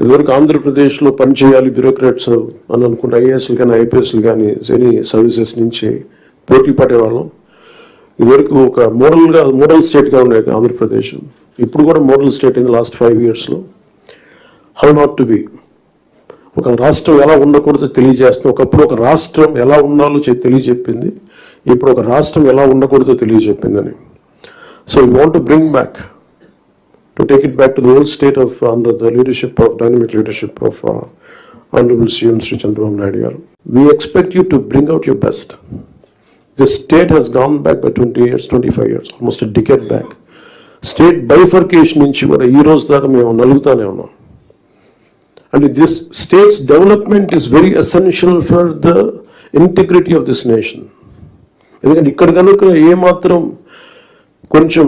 ఇదివరకు ఆంధ్రప్రదేశ్లో పనిచేయాలి బ్యూరోక్రాట్స్ అని అనుకుంటే ఐఏఎస్లు కానీ ఐపీఎస్లు కానీ ఎనీ సర్వీసెస్ నుంచి పోటీ పడేవాళ్ళం ఇదివరకు ఒక మోడల్గా మోడల్ స్టేట్గా ఉండేది ఆంధ్రప్రదేశ్. ఇప్పుడు కూడా మోడల్ స్టేట్ అయింది లాస్ట్ ఫైవ్ ఇయర్స్లో హౌ నాట్ టు బి. ఒక రాష్ట్రం ఎలా ఉండకూడదో తెలియజేస్తుంది. ఒకప్పుడు ఒక రాష్ట్రం ఎలా ఉండాలో తెలియజెప్పింది. ఇప్పుడు ఒక రాష్ట్రం ఎలా ఉండకూడదో తెలియజెప్పిందని. So you want to bring back to take it back to the old state of under the leadership of dynamic leadership of honourable CM Shri Chandrababu Naidu గారు we expect you to bring out your best this state has gone back by twenty years twenty five years almost decade back state bifurcation నుంచి కూడా ఈ రోజు దాకా మేము నలుగుతానే ఉన్నాం and this state's development is very essential for the integrity of this nation ఎందుకంటే ఇక్కడ కనుక ఏమాత్రం కొంచెం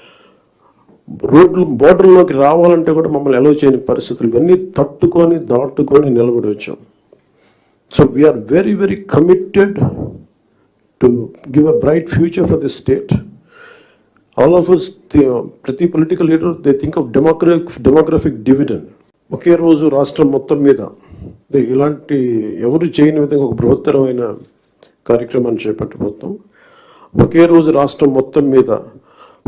రోడ్లు బోర్డర్లోకి రావాలంటే కూడా మమ్మల్ని ఎలో చేయని పరిస్థితులు ఇవన్నీ తట్టుకొని దాటుకొని నిలబడి వచ్చాం. So we are very very committed to give a bright future for this state all of us ప్రతి political leader they think of demographic demographic dividend ఒకే రోజు రాష్ట్రం మొత్తం మీద ఇలాంటి ఎవరు చేయని విధంగా ఒక బృహత్తరమైన కార్యక్రమాన్ని చేపట్టబోతాం ఒకే రోజు రాష్ట్రం మొత్తం మీద